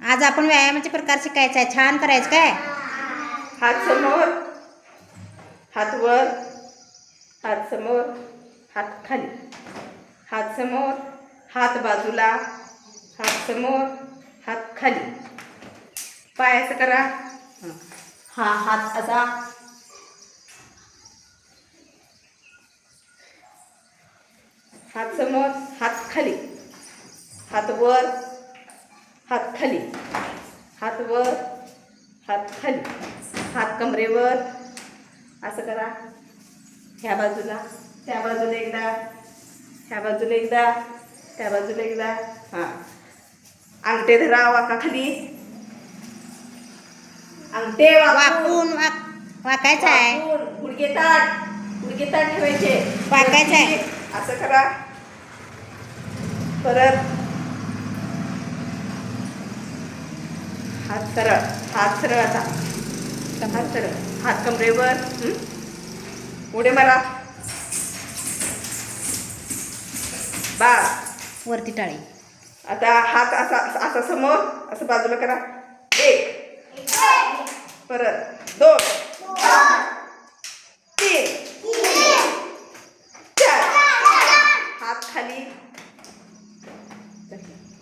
आज आपण व्यायामाचे प्रकार शिकायचा आहे छान करायचं काय? हात समोर हात वर हात समोर हात खाली. हात समोर हात बाजूला हात समोर हात खाली. पाय असं करा. हा हात असा. हात समोर हात खाली. हात वर हात खाली. हात वर हात खाली. हात कमरेवर. असं करा. ह्या बाजूला त्या बाजूला एकदा. ह्या बाजूला एकदा त्या बाजूला एकदा. हां. अंगठे धरा वाका खाली. अंगठे वाकून. वाक वाकायचं आहे. गुडघे ताट. गुडघे ताट ठेवायचे. वाकायचं आहे. असं करा. परत हात सरळ हात सरळ आता. हात सरळ. हात कमरेवर उडे मारा. बा वरती टाळी. आता हात असा असा समोर असं बाजूला करा. एक. परत. दोन. तीन. चार. हात खाली.